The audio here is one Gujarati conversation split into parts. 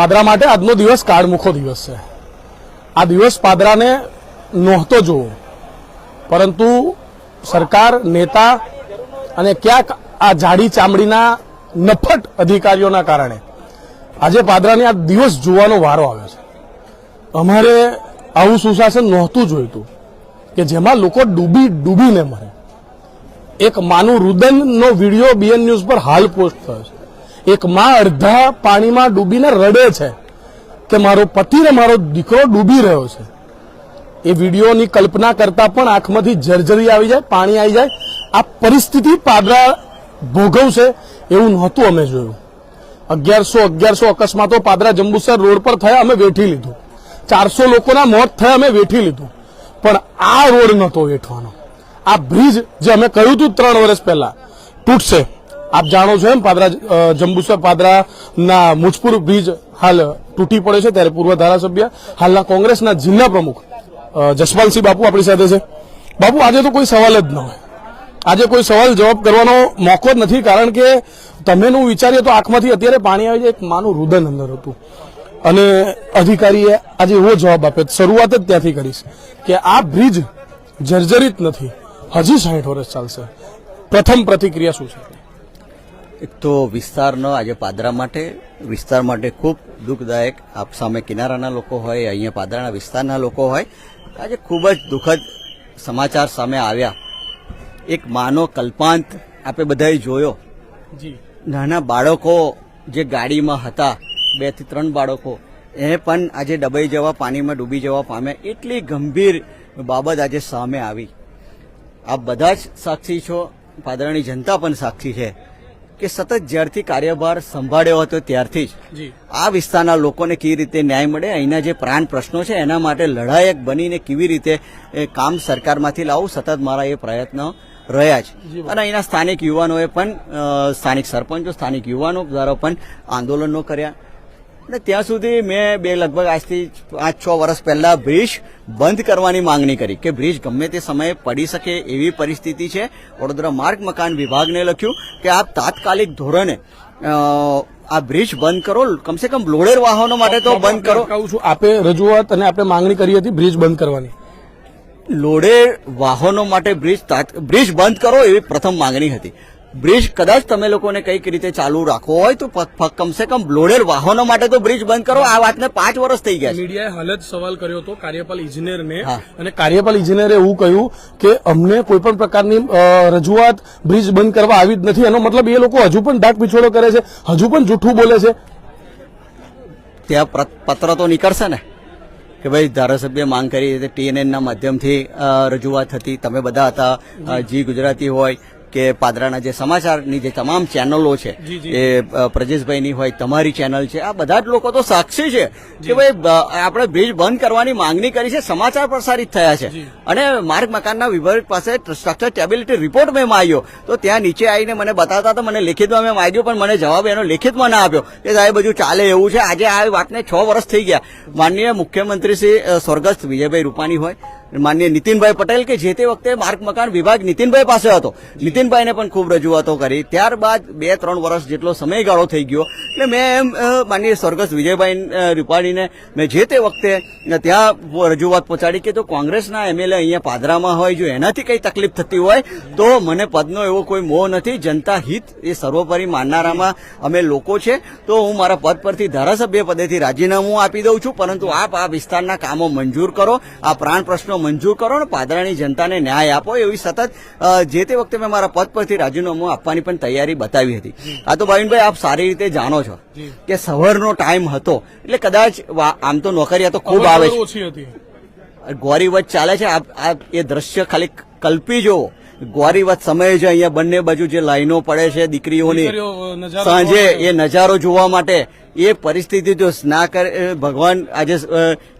પાદરા માટે આજનો દિવસ કાળમુખો દિવસ છે. આ દિવસ પાદરાને નહોતો જોવો. પરંતુ સરકાર, નેતા અને ક્યાંક આ જાડી ચામડીના નફટ અધિકારીઓના કારણે આજે પાદરાને આ દિવસ જોવાનો વારો આવ્યો છે. અમારે આવું સુશાસન નહોતું જોઈતું કે જેમાં લોકો ડૂબી, ડૂબીને મરે. એક માનું રુદનનો વીડિયો બીએન ન્યૂઝ પર હાલ પોસ્ટ થયો છે. એક માં અડધા પાણીમાં ડૂબીને રડે છે કે મારો પતિ ને મારો દીકરો ડૂબી રહ્યો છે. એ વિડીયોની કલ્પના કરતા પણ આંખમાંથી જર્જરી આવી જાય, પાણી આવી જાય. આ પરિસ્થિતિ પાદરા ભોગવશે એવું નહોતું અમે જોયું. અગિયારસો અગિયારસો અકસ્માતો પાદરા જંબુસર રોડ પર થયા, અમે વેઠી લીધું. ચારસો લોકોના મોત થયા, અમે વેઠી લીધું. પણ આ રોડ નહોતો વેઠવાનો. આ બ્રિજ જે અમે કહ્યું હતું ત્રણ વર્ષ પહેલા, તૂટશે. આપ જાણો છો એમ પાદરા જંબુસર પાદરાના મુજપુર બ્રિજ હાલ તૂટી પડ્યો છે ત્યારે પૂર્વ ધારાસભ્ય, હાલના કોંગ્રેસના જિલ્લા પ્રમુખ જસપાલસિંહ બાપુ આપણી સાથે છે. બાપુ, આજે તો કોઈ સવાલ જ ન હોય. આજે કોઈ સવાલ જવાબ કરવાનો મોકો નથી, કારણ કે તમેનું વિચારીએ તો આંખમાંથી અત્યારે પાણી આવી જાય, એક માનું રુદન અંદર હતું. અને અધિકારીએ આજે એવો જવાબ આપ્યો, શરૂઆત જ ત્યાંથી કરીશ કે આ બ્રિજ જર્જરિત નથી. હજી સાઠ વર્ષ ચાલશે. પ્રથમ પ્રતિક્રિયા શું છે? એક તો વિસ્તારનો આજે પાદરા માટે વિસ્તાર માટે ખૂબ દુઃખદાયક. આપ સામે કિનારાના લોકો હોય અહીંયા પાદરાના વિસ્તારના લોકો હોય આજે ખૂબ જ દુઃખદ સમાચાર સામે આવ્યા. એક માનો કલ્પાંત આપણે બધાએ જોયો. નાના બાળકો જે ગાડીમાં હતા બેથી ત્રણ બાળકો એ પણ આજે ડબાઈ જવા પાણીમાં ડૂબી જવા પામ્યા. એટલી ગંભીર બાબત આજે સામે આવી. આપ બધા જ સાક્ષી છો પાદરાની જનતા પણ સાક્ષી છે. કે સતત જ્યારથી કાર્યભાર સંભાળ્યો હતો ત્યારથી જ. આ વિસ્તારના લોકોને કેવી રીતે ન્યાય મળે? અહીંના જે પ્રાણ પ્રશ્નો છે એના માટે લડાયક બનીને કેવી રીતે એ કામ સરકારમાંથી લાવવું સતત મારા એ પ્રયત્ન રહ્યા છે. અને અહીંના સ્થાનિક યુવાનોએ પણ સ્થાનિક સરપંચો સ્થાનિક યુવાનો દ્વારા પણ આંદોલનો કર્યા. અને ત્યાં સુધી મેં બે લગભગ આજથી પાંચ છ વર્ષ પહેલા બ્રિજ બંધ કરવાની માંગણી કરી કે બ્રિજ ગમે તે સમયે પડી શકે એવી પરિસ્થિતિ છે. વડોદરા માર્ગ મકાન વિભાગને લખ્યું કે આપ તાત્કાલિક ધોરણે આ બ્રિજ બંધ કરો. કમસે કમ લોડેર વાહનો માટે તો બંધ કરો. કહું છું આપે રજૂઆત અને આપણે માંગણી કરી હતી બ્રિજ બંધ કરવાની. લોડેર વાહનો માટે બ્રિજ બ્રિજ બંધ કરો એવી પ્રથમ માંગણી હતી. બ્રિજ કદાચ તમે લોકોને કંઈક રીતે ચાલુ રાખવો હોય તો કમસે કમ લોડેર વાહનો માટે તો બ્રિજ બંધ કરો. આ વાતને પાંચ વર્ષ થઈ ગયા મીડિયાએ હાલ જ સવાલ કર્યો હતો કાર્યપાલ ઇજનેરને. અને કાર્યપાલ ઇજનેરે એવું કહ્યું કે અમને કોઈ પણ પ્રકારની રજૂઆત બ્રિજ બંધ કરવા આવી જ નથી. એનો મતલબ એ લોકો હજુ પણ ડાક પીછોડો કરે છે હજુ પણ જૂઠું બોલે છે. ત્યાં પત્ર તો નીકળશે ને? કે ભાઈ ધારાસભ્ય માંગ કરી ટીએનએન ટીએનએનના માધ્યમથી રજૂઆત હતી. તમે બધા હતા જી ગુજરાતી હોય કે પાદરાના જે સમાચારની જે તમામ ચેનલો છે. એ પ્રજેશભાઈની હોય તમારી ચેનલ છે આ બધા જ લોકો તો સાક્ષી છે કે ભાઈ આપણે બ્રિજ બંધ કરવાની માંગણી કરી છે સમાચાર પ્રસારિત થયા છે. અને માર્ગ મકાનના વિભાગ પાસે સ્ટ્રક્ચર સ્ટેબિલિટી રિપોર્ટ મેં માંગ્યો. તો ત્યાં નીચે આવીને મને બતાવતા હતા મને લેખિતમાં મેં માંગ્યો પણ મને જવાબ એનો લેખિતમાં ના આપ્યો કે સાહેબ બધું ચાલે એવું છે? આજે આ વાતને છ વર્ષ થઈ ગયા. માનનીય મુખ્યમંત્રી શ્રી સ્વર્ગસ્થ વિજયભાઈ રૂપાણી હોય માનનીય નીતિનભાઈ પટેલ કે જે તે વખતે માર્ગ મકાન વિભાગ નીતિનભાઈ પાસે હતો. નીતિનભાઈને પણ ખૂબ રજૂઆતો કરી. ત્યારબાદ બે ત્રણ વર્ષ જેટલો સમયગાળો થઈ ગયો. એટલે મેં એમ માનીય સ્વર્ગસ્થ વિજયભાઈ રૂપાણીને મેં જે તે વખતે ત્યાં રજૂઆત પહોંચાડી કે તો કોંગ્રેસના એમએલએ અહીંયા પાદરામાં હોય જો એનાથી કંઈ તકલીફ થતી હોય તો મને પદનો એવો કોઈ મોહ નથી. જનતા હિત એ સર્વોપરી માનનારામાં અમે લોકો છે. તો હું મારા પદ પરથી ધારાસભ્ય પદેથી રાજીનામું આપી દઉં છું. પરંતુ આપ આ વિસ્તારના કામો મંજૂર કરો. આ પ્રાણ પ્રશ્નો મંજૂર કરો અને પાદરાની જનતાને ન્યાય આપો એવી સતત જે તે વખતે મેં મારા પદ પરથી રાજીનામું આપવાની પણ તૈયારી બતાવી હતી. આ તો ભાવિનભાઈ આપ સારી રીતે જાણો છો કે સવારનો ટાઈમ હતો એટલે કદાચ આમ તો નોકરિયા તો ખૂબ આવે છે. ઓછી હતી. ગોરી વચ ચાલે છે આપ એ દ્રશ્ય ખાલી કલ્પી જુઓ. ગોરીવત સમયે છે અહીંયા બંને બાજુ જે લાઈનો પડે છે દીકરીઓની સાંજે એ નજારો જોવા માટે એ પરિસ્થિતિ જો ના કરે ભગવાન આજે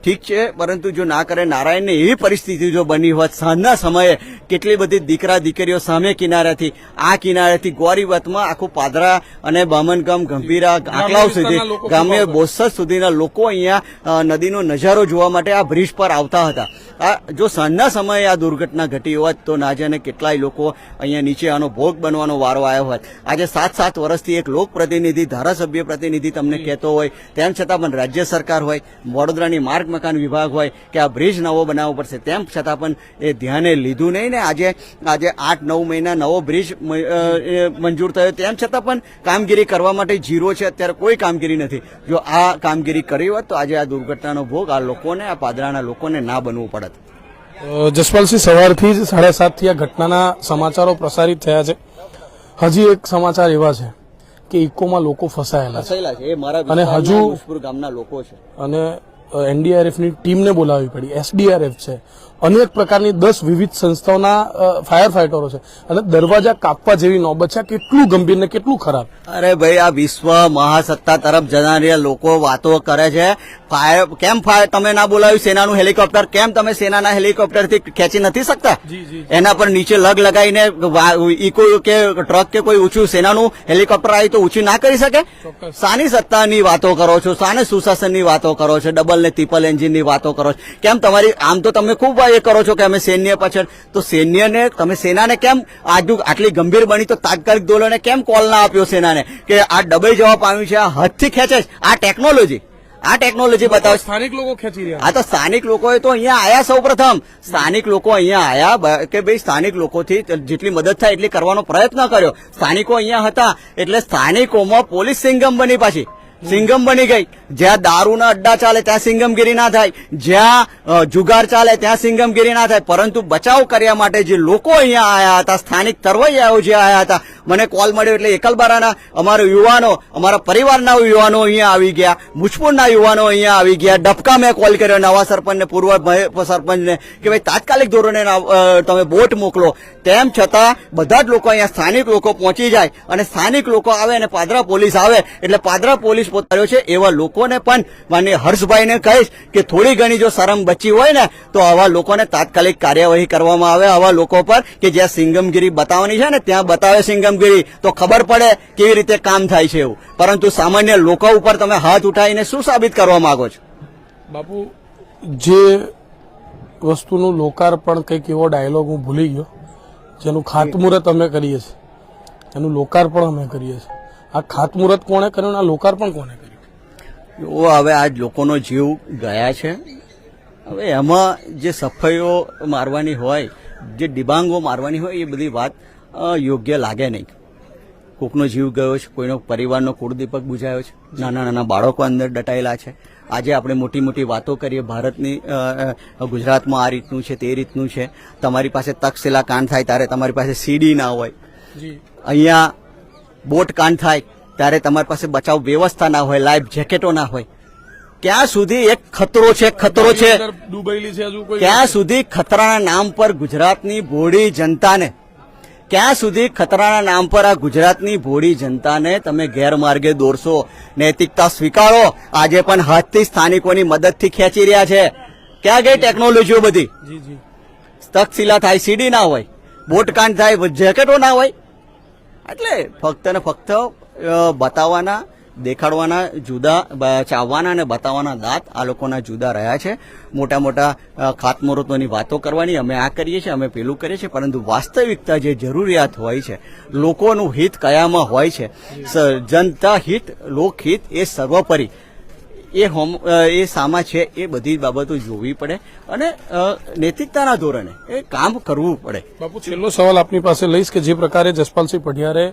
ઠીક છે પરંતુ જો ના કરે નારાયણને એવી પરિસ્થિતિ જો બની હોત સાંજના સમયે કેટલી બધી દીકરા દીકરીઓ સામે કિનારેથી આ કિનારેથી ગોરીવતમાં આખું પાદરા અને બામનગામ ગંભીરા આંકલાવ સુધી ગામે બોસદ સુધીના લોકો અહીંયા નદીનો નજારો જોવા માટે આ બ્રિજ પર આવતા હતા. આ જો સાંજના સમયે આ દુર્ઘટના ઘટી હોત તો ના જાણે કેટલાય લોકો અહીંયા નીચે આનો ભોગ બનવાનો વારો આવ્યો હોત. આજે સાત સાત વર્ષથી એક લોક પ્રતિનિધિ ધારાસભ્ય પ્રતિનિધિ તમને કહેતો હોય, તેમ છતાં પણ રાજ્ય સરકાર હોય, વડોદરાની માર્ગ મકાન વિભાગ હોય, કે આ બ્રિજ નવો બનાવવો પડશે, તેમ છતાં પણ એ ધ્યાને લીધું નહીં ને આજે આજે આઠ, નવ મહિના નવો બ્રિજ મંજૂર થયો. તેમ છતાં પણ કામગીરી કરવા માટે જીરો છે, અત્યારે કોઈ કામગીરી નથી. જો આ કામગીરી કરી હોત તો આજે આ દુર્ઘટનાનો ભોગ આ લોકોને, આ પાદરાના લોકોને ના બનવું પડત. જસપાલસિંહ, સવારથી જ સાડા સાતથી આ ઘટનાના સમાચારો પ્રસારિત થયા છે. હજી એક સમાચાર એવા છે. કે ઇકોમાં લોકો ફસાયેલા છે. ફસાયેલા છે. એ મારા અને હજુ- ગામના લોકો છે. અને એનડીઆરએફની ટીમને બોલાવવી પડી. એસડીઆરએફ છે. અનેક પ્રકારની દસ વિવિધ સંસ્થાઓના ફાયર ફાઇટરો છે. અને દરવાજા કાપવા જેવી નોબત છે કેટલું ગંભીર ને કેટલું ખરાબ? અરે ભાઈ આ વિશ્વ મહાસત્તા તરફ જનારી લોકો વાતો કરે છે. ફાયર કેમ ફાયર તમે ના બોલાવ્યું? સેનાનું હેલિકોપ્ટર કેમ તમે સેનાના હેલિકોપ્ટરથી ખેંચી નથી શકતા. એના પર નીચે લગ લગાવીને ઇકો કે ટ્રક કે કોઈ ઊંચું સેનાનું હેલિકોપ્ટર આવી તો ઊંચું ના કરી શકે. સાની સત્તાની વાતો કરો છો? સાને સુશાસનની વાતો કરો છો? ડબલ ને ટ્રિપલ એન્જિનની વાતો કરો છો? કેમ તમારી આમ તો તમે ખૂબ એ કરો છો કે અમે સૈન્ય પાછળ? તો સૈન્યને તમે સેનાને કેમ આજુ આટલી ગંભીર બની? તો તાત્કાલિક દોલોને કેમ કોલ ના આપ્યો સેનાને? કે આ ડબલ જવા પામ્યું છે આ હદથી ખેંચે આ ટેકનોલોજી આ ટેકનોલોજી બતાવે સ્થાનિક લોકો ખેંચી રહ્યા. આ તો સ્થાનિક લોકોએ તો અહીંયા આયા સૌ પ્રથમ સ્થાનિક લોકો અહીંયા આયા કે ભાઈ સ્થાનિક લોકોથી જેટલી મદદ થાય એટલી કરવાનો પ્રયત્ન કર્યો. સ્થાનિકો અહીંયા હતા એટલે સ્થાનિકોમાં પોલીસ સિંગમ બની પાછી. સિંગમ બની ગઈ. જ્યાં દારૂના અડ્ડા ચાલે ત્યાં સિંગમગીરી ના થાય. જ્યાં જુગાર ચાલે ત્યાં સિંગમગીરી ના થાય. પરંતુ બચાવ કર્યા માટે જે લોકો અહીંયા આવ્યા હતા, સ્થાનિક તરવૈયાઓ જે આવ્યા હતા મને કોલ મળ્યો એટલે એકલબારાના અમારા યુવાનો, અમારા પરિવારના યુવાનો અહીંયા આવી ગયા મુજપુરના યુવાનો અહીંયા આવી ગયા. ડબકા મેં કોલ કર્યો, નવા સરપંચને, પૂર્વ સરપંચને, કે ભાઈ તાત્કાલિક ધોરણે તમે બોટ મોકલો. તેમ છતાં બધા જ લોકો અહીંયા સ્થાનિક લોકો પહોંચી જાય અને સ્થાનિક લોકો આવે અને પાદરા પોલીસ આવે. એટલે પાદરા પોલીસ પોતાનો છે એવા લોકોને પણ માન્ય હર્ષભાઈને કહીશ કે થોડી ઘણી જો શરમ બચી હોય ને, તો આવા લોકોને તાત્કાલિક કાર્યવાહી કરવામાં આવે. આવા લોકો પર કે જ્યાં સિંગમગીરી બતાવવાની છે ને, ત્યાં બતાવે સિંગમગીરી તો ખબર પડે કેવી રીતે કામ થાય છે એવું. પરંતુ સામાન્ય લોકો ઉપર તમે હાથ ઉઠાવીને શું સાબિત કરવા માંગો છો? બાપુ જે વસ્તુનું લોકાર્પણ કંઈક એવો ડાયલોગ હું ભૂલી ગયો જેનું ખાતમુહૂર્ત અમે કરીએ છીએ. એનું લોકાર્પણ અમે કરીએ છીએ. આ ખાતમુહૂર્ત કોણે કર્યું અને આ લોકાર્પણ કોણે કર્યું? એવો હવે આ લોકોનો જીવ ગયા છે. હવે એમાં જે સફાઈઓ મારવાની હોય જે ડિબાંગો મારવાની હોય એ બધી વાત યોગ્ય લાગે નહીં. કોકનો જીવ ગયો છે કોઈનો પરિવારનો કુળદીપક બુજાયો છે નાના નાના બાળકો અંદર દટાયેલા છે. આજે આપણે મોટી મોટી વાતો કરીએ ભારતની ગુજરાતમાં આ રીતનું છે તે રીતનું છે. તમારી પાસે તક્ષશિલા કાંડ થાય ત્યારે તમારી પાસે સીડી ના હોય. અહીંયા બોટ કાંડ થાય ત્યારે તમારી પાસે બચાવ વ્યવસ્થા ના હોય લાઈફ જેકેટો ના હોય. ક્યાં સુધી એક ખતરો છે ખતરો છે? ક્યાં સુધી ખતરાના નામ પર ગુજરાતની ભોળી જનતાને ક્યાં સુધી ખતરાના નામ પર આ ગુજરાતની ભોળી જનતાને તમે ગેરમાર્ગે દોરશો નૈતિકતા સ્વીકારો આજે પણ હાથથી સ્થાનિકોની મદદથી ખેંચી રહ્યા છે. ક્યાં ગઈ ટેકનોલોજીઓ બધી? તક્ષશિલા થાય સીડી ના હોય બોટકાંડ થાય જેકેટો ના હોય. એટલે ફક્ત ને ફક્ત બતાવવાના દેખાડવાના જુદા ચાવવાના અને બતાવવાના દાંત આ લોકોના જુદા રહ્યા છે. મોટા મોટા ખાતમુહૂર્તોની વાતો કરવાની અમે આ કરીએ છીએ, અમે પેલું કરીએ છીએ, પરંતુ વાસ્તવિકતા જે જરૂરિયાત હોય છે, લોકોનું હિત કયામાં હોય છે? જનતા હિત, લોકહિત એ સર્વોપરી. એ હોમ એ સામા છે, એ બધી બાબતો જોવી પડે અને નૈતિકતાના ધોરણે એ કામ કરવું પડે. બાપુ, છેલ્લો સવાલ આપની પાસે લઈશ કે જે પ્રકારે જસપાલસિંહ પઢિયારે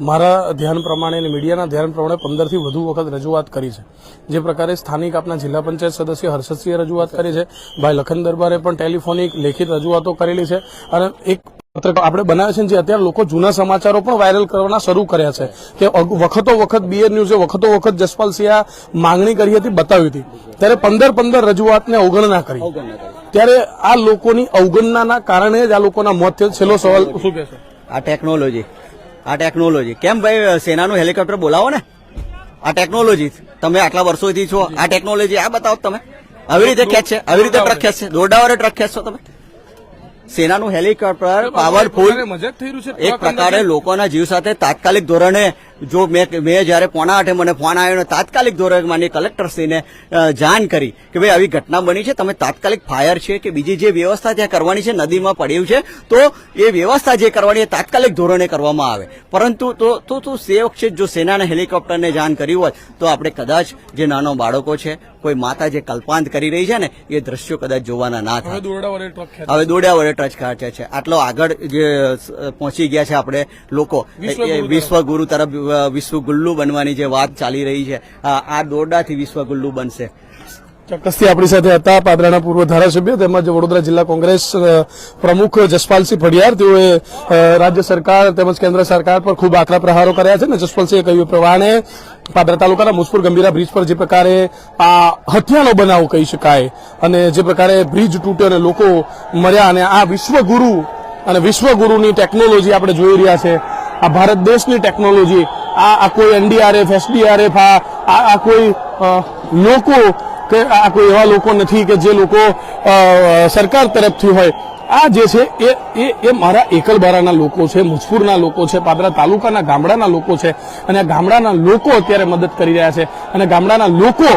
મારા ધ્યાન પ્રમાણે અને મીડિયાના ધ્યાન પ્રમાણે પંદરથી વધુ વખત રજૂઆત કરી છે. જે પ્રકારે સ્થાનિક આપના જિલ્લા પંચાયત સદસ્ય હર્ષદસિંહે રજૂઆત કરી છે. ભાઈ લખન દરબારે પણ ટેલિફોનિક લેખિત રજૂઆતો કરેલી છે. અને એક પત્રકાર આપણે બનાવે છે જે અત્યારે લોકો જૂના સમાચારો પણ વાયરલ કરવાના શરૂ કર્યા છે. કે વખતો વખત બીએર ન્યૂઝે વખતો વખત જસપાલસિંહે આ માંગણી કરી હતી, બતાવી હતી. ત્યારે પંદર પંદર રજૂઆતને અવગણના કરી. ત્યારે આ લોકોની અવગણનાના કારણે જ આ લોકોના મોત થયો. છેલ્લો સવાલ શું કહેશો? આ ટેકનોલોજી આ ટેકનોલોજી કેમ ભાઈ, સેનાનું હેલિકોપ્ટર બોલાવો ને? આ ટેકનોલોજી તમે આટલા વર્ષોથી છો. આ ટેકનોલોજી આ બતાવો તમે. આવી રીતે ખેંચશે આવી રીતે ટ્રક ખેંચશે દોરડા વાળો ટ્રક ખેંચશો તમે. સેનાનું હેલિકોપ્ટર પાવરફુલ મજાક થઈ રહ્યું છે. એક પ્રકારે લોકોના જીવ સાથે તાત્કાલિક ધોરણે જો મેં મેં જયારે પોણા આઠે મને ફોન આવ્યો અને તાત્કાલિક ધોરણે માની કલેક્ટરશ્રીને જાણ કરી કે ભાઈ આવી ઘટના બની છે તમે તાત્કાલિક ફાયર છે કે બીજી જે વ્યવસ્થા ત્યાં કરવાની છે નદીમાં પડ્યું છે તો એ વ્યવસ્થા જે કરવાની એ તાત્કાલિક ધોરણે કરવામાં આવે. પરંતુ તો તો તો સે વખતે જો સેનાના હેલિકોપ્ટરને જાણ કર્યું હોય તો આપણે કદાચ જે નાનો બાળકો છે કોઈ માતા જે કલ્પાંત કરી રહી છે ને એ દ્રશ્યો કદાચ જોવાના ના થાય. હવે દોડ્યા વડે ટચ ખાચે છે. આટલો આગળ જે પહોંચી ગયા છે આપણે લોકો. વિશ્વગુરુ તરફ વિશ્વગુલ્લુ બનવાની જે વાત ચાલી રહી છે આ દોરડાથી વિશ્વગુલ્લુ બનશે. ચોક્કસથી આપણી સાથે હતા પાદરાના પૂર્વ ધારાસભ્ય તેમજ વડોદરા જિલ્લા કોંગ્રેસ પ્રમુખ જસપાલસિંહ ફળિયાર તેઓએ રાજ્ય સરકાર તેમજ કેન્દ્ર સરકાર પર ખૂબ આકરા પ્રહારો કર્યા છે ને જસપાલસિંહે કહ્યું પ્રમાણે પાદરા તાલુકાના મુસપુર ગંભીરા બ્રિજ પર જે પ્રકારે આ હત્યાનો બનાવ કહી શકાય અને જે પ્રકારે બ્રિજ તૂટ્યો અને લોકો મર્યા અને આ વિશ્વગુરુ અને વિશ્વગુરુની ટેકનોલોજી આપણે જોઈ રહ્યા છે આ ભારત દેશની ટેકનોલોજી આ આ કોઈ એનડીઆરએફ એસડીઆરએફ આ આ કોઈ લોકો કે આ કોઈ એવા લોકો નથી કે જે લોકો સરકાર તરફથી હોય. આ જે છે એ એ એ મારા એકલબારાના લોકો છે મુજપુરના લોકો છે, પાદરા તાલુકાના ગામડાના લોકો છે. અને આ ગામડાના લોકો અત્યારે મદદ કરી રહ્યા છે. અને ગામડાના લોકો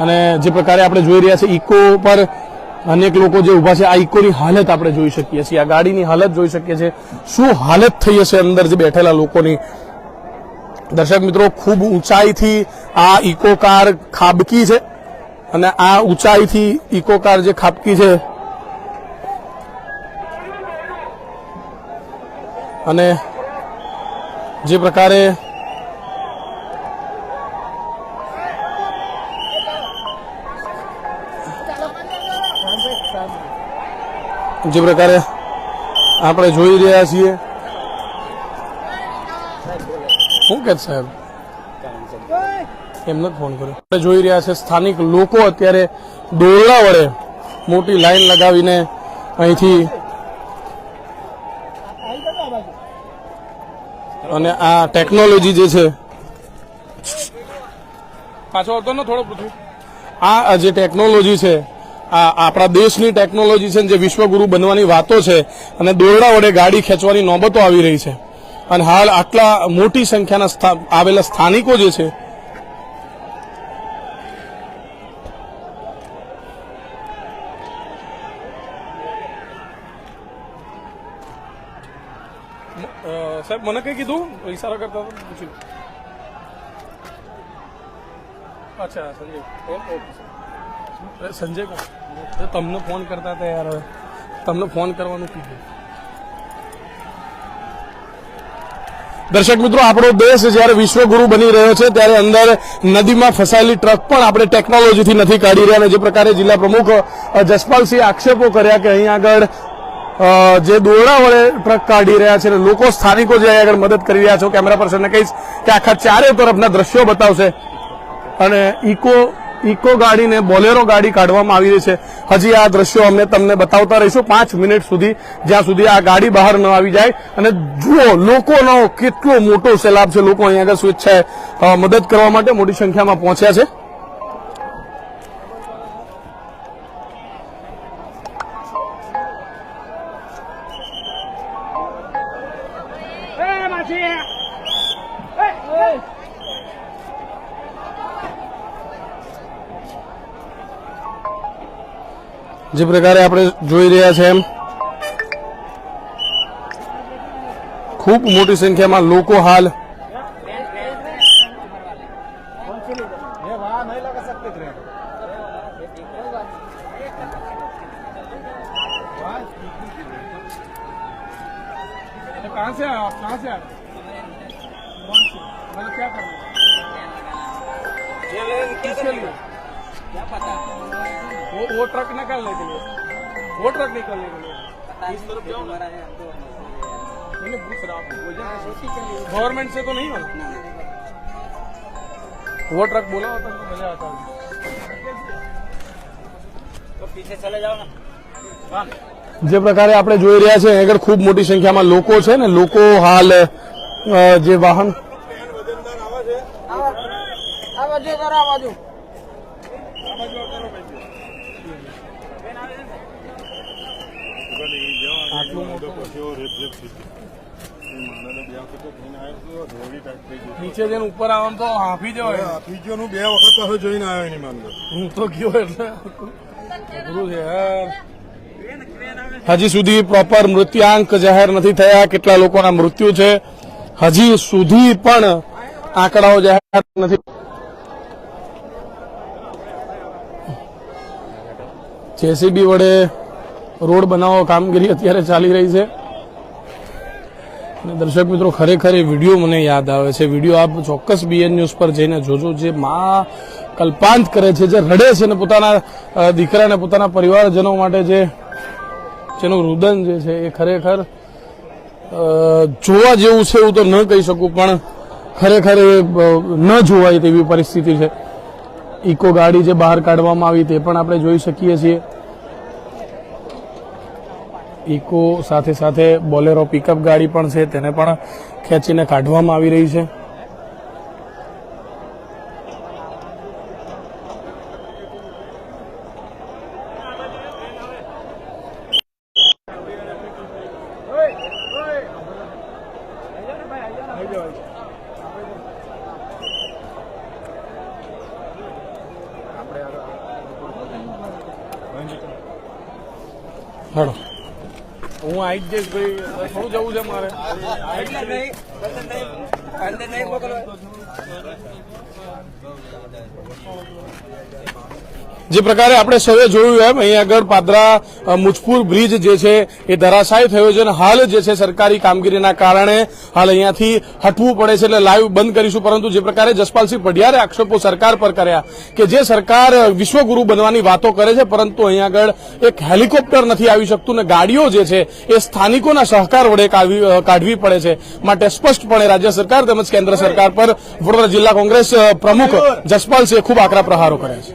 અને જે પ્રકારે આપણે જોઈ રહ્યા છે, ઇકો પર અનેક લોકો જે ઊભા છે, આ ઇકોની હાલત આપણે જોઈ શકીએ છીએ. આ ગાડીની હાલત જોઈ શકીએ છીએ. શું હાલત થઈ હશે અંદર જે બેઠેલા લોકોની? દર્શક મિત્રો, ખૂબ ઊંચાઈથી આ ઇકો કાર ખાબકી છે અને આ ઊંચાઈથી ઇકો કાર જે ખાબકી છે અને જે પ્રકારે જે પ્રકારે આપણે જોઈ રહ્યા છીએ. શું કે સાહેબ? એમને ફોન કર્યો. આપણે જોઈ રહ્યા છે સ્થાનિક લોકો અત્યારે દોરડા વડે મોટી લાઈન લગાવીને અહીંથી અને આ ટેકનોલોજી જે છે પાછો હતો ને થોડો પૃથ્વી. આ જે ટેકનોલોજી છે આપણા દેશની ટેકનોલોજી છે જે વિશ્વગુરુ બનવાની વાતો છે અને દોરડા વડે ગાડી ખેંચવાની નોબતો આવી રહી છે. અને હાલ આટલા મોટી સંખ્યાના આવેલા સ્થાનિકો જે છે સાહેબ, મને કઈ કીધું? ઈશારા કરતા પૂછ્યું. અચ્છા, સંજય. સંજય કોણ તમને ફોન કરતા હતા યાર. તમને ફોન કરવાનું કીધું દર્શક મિત્રો, આપણો દેશ જ્યારે વિશ્વગુરુ બની રહ્યો છે, ત્યારે અંદર નદીમાં ફસાયેલી ટ્રક પણ આપણે ટેકનોલોજીથી નથી કાઢી રહ્યા અને જે પ્રકારે જિલ્લા પ્રમુખ જસપાલસિંહે આક્ષેપો કર્યા કે અહીં આગળ જે દોરડા વડે ટ્રક કાઢી રહ્યા છે લોકો સ્થાનિકો જે આગળ મદદ કરી રહ્યા છો કેમેરા પર્સનને કહીશ કે આખા ચારે તરફના દ્રશ્યો બતાવશે અને ઇકો ઇકો ગાડીને બોલેરો ગાડી કાઢવામાં આવી રહી છે. હજી આ દ્રશ્યો અમે તમને બતાવતા રહીશું. પાંચ મિનિટ સુધી, જ્યાં સુધી આ ગાડી બહાર ન આવી જાય. અને જુઓ, લોકોનો કેટલો મોટો સેલાબ છે. લોકો અહીંયા આગળ સ્વેચ્છાએ મદદ કરવા માટે મોટી સંખ્યામાં પહોંચ્યા છે. જે પ્રકારે આપણે જોઈ રહ્યા છે એમ. ખૂબ મોટી સંખ્યામાં લોકો હાલ निकालने के लिए वो ट्रक निकालने के लिए इस तरफ जाओ ना। मैंने पूछ रहा हूँ गवर्नमेंट से तो नहीं होना वो ट्रक बोला होता तो मजा आता તો પીછે ચલે જાઓ ને જે પ્રકારે આપણે જોઈ રહ્યા છે અહીં આગળ ખૂબ મોટી સંખ્યામાં લોકો છે ને લોકો હાલ અ, જે વાહન આ બાજુ કરો આ નીચે જઈને ઉપર આવવાનું તો હાફી જવાય ફીજીઓનું બે વખત હવે જોઈને આવ્યો એની માનલો હું તો ગયો એટલે. અઘરું છે યાર હજી સુધી પ્રોપર મૃત્યુઆંક જાહેર નથી થયા. કેટલા લોકોના મૃત્યુ છે? હજી સુધી પણ આંકડાઓ જાહેર નથી. જેસીબી વડે રોડ બનાવો કામગીરી અત્યારે ચાલી રહી છે. અને દર્શક મિત્રો, ખરેખર એ વીડિયો મને યાદ આવે છે. વીડિયો આપ ચોક્કસ બીએન ન્યૂઝ પર જઈને જોજો. જે માં કલ્પાંત કરે છે, જે રડે છે અને પોતાના દીકરા દીકરાને પોતાના પરિવારજનો માટે જે, જેનું રુદન જે છે એ ખરેખર જોવા જેવું છે એવું તો ન કહી શકું, પણ ખરેખર એ ન જોવાય તેવી પરિસ્થિતિ છે. ઇકો ગાડી જે બહાર કાઢવામાં આવી તે પણ આપણે જોઈ શકીએ છીએ. ઇકો સાથે સાથે બોલેરો પિકઅપ ગાડી પણ છે, તેને પણ ખેંચીને કાઢવામાં આવી રહી છે. હેડો હું આવી જ જઈશ ભાઈ થોડું જવું છે મારે જે પ્રકારે આપણે સૌએ જોયું એમ અહીં આગળ પાદરા મુજપુર બ્રિજ જે છે એ ધરાશાય થયો છે અને હાલ જે છે સરકારી કામગીરીના કારણે હાલ અહીંયાથી હટવું પડે છે એટલે લાઈવ બંધ કરીશું. પરંતુ જે પ્રકારે જસપાલસિંહ પઢિયારે આક્ષેપો સરકાર પર કર્યા કે જે સરકાર વિશ્વગુરુ બનવાની વાતો કરે છે પરંતુ અહીં આગળ એક હેલિકોપ્ટર નથી આવી શકતું ને ગાડીઓ જે છે એ સ્થાનિકોના સહકાર વડે કાઢવી પડે છે. માટે સ્પષ્ટપણે રાજ્ય સરકાર તેમજ કેન્દ્ર સરકાર પર વડોદરા જિલ્લા કોંગ્રેસ પ્રમુખ જસપાલસિંહે ખૂબ આકરા પ્રહારો કર્યા છે.